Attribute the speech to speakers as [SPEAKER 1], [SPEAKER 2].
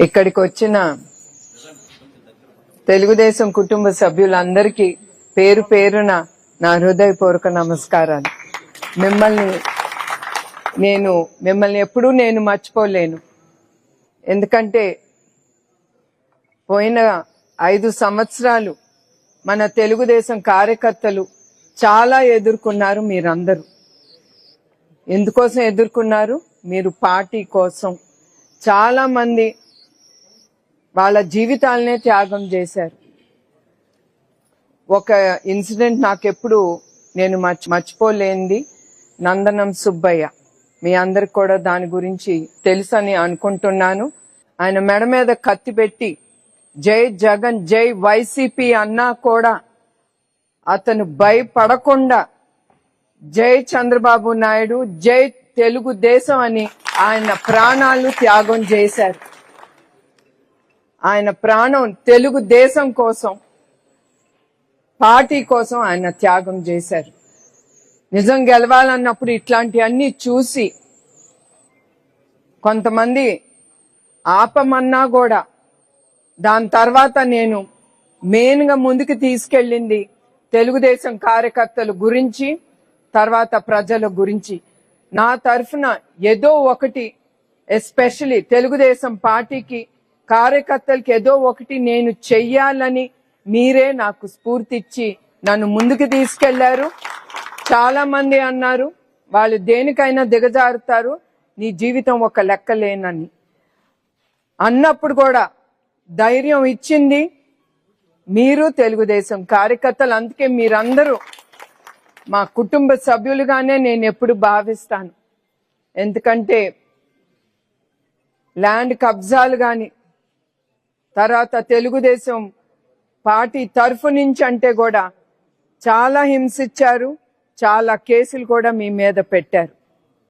[SPEAKER 1] ఇక్కడికి వచ్చిన తెలుగుదేశం కుటుంబ సభ్యులందరికీ పేరు పేరున నా హృదయపూర్వక నమస్కారాలు. మిమ్మల్ని నేను మిమ్మల్ని ఎప్పుడూ నేను మర్చిపోలేను. ఎందుకంటే పోయిన ఐదు సంవత్సరాలు మన తెలుగుదేశం కార్యకర్తలు చాలా ఎదుర్కొన్నారు మీరందరూ. ఎందుకోసం ఎదుర్కొన్నారు? మీరు పార్టీ కోసం. చాలా మంది వాళ్ళ జీవితాలనే త్యాగం చేశారు. ఒక ఇన్సిడెంట్ నాకెప్పుడు నేను మర్చి మర్చిపోలేనిది నందనం సుబ్బయ్య. మీ అందరికి కూడా దాని గురించి తెలుసని అనుకుంటున్నాను. ఆయన మెడ మీద కత్తి పెట్టి జై జగన్ జై వైసీపీ అన్నా కూడా అతను భయపడకుండా జై చంద్రబాబు నాయుడు జై తెలుగుదేశం అని ఆయన ప్రాణాలు త్యాగం చేశారు. ఆయన ప్రాణం తెలుగుదేశం కోసం పార్టీ కోసం ఆయన త్యాగం చేశారు. నిజం గెలవాలన్నప్పుడు ఇట్లాంటివన్నీ చూసి కొంతమంది ఆపమన్నా కూడా దాని తర్వాత నేను మెయిన్గా ముందుకు తీసుకెళ్ళింది తెలుగుదేశం కార్యకర్తల గురించి తర్వాత ప్రజల గురించి. నా తరఫున ఏదో ఒకటి ఎస్పెషలీ తెలుగుదేశం పార్టీకి కార్యకర్తలకి ఏదో ఒకటి నేను చెయ్యాలని మీరే నాకు స్ఫూర్తిచ్చి నన్ను ముందుకు తీసుకెళ్ళారు. చాలా మంది అన్నారు వాళ్ళు దేనికైనా దిగజారుతారు నీ జీవితం ఒక లెక్కలేనని. అన్నప్పుడు కూడా ధైర్యం ఇచ్చింది మీరు తెలుగుదేశం కార్యకర్తలు అందుకే మీరందరూ మా కుటుంబ సభ్యులుగానే నేను ఎప్పుడు భావిస్తాను. ఎందుకంటే ల్యాండ్ కబ్జాలు కానీ తర్వాత తెలుగుదేశం పార్టీ తరఫు నుంచి అంటే కూడా చాలా హింసించారు చాలా కేసులు కూడా మీ మీద పెట్టారు.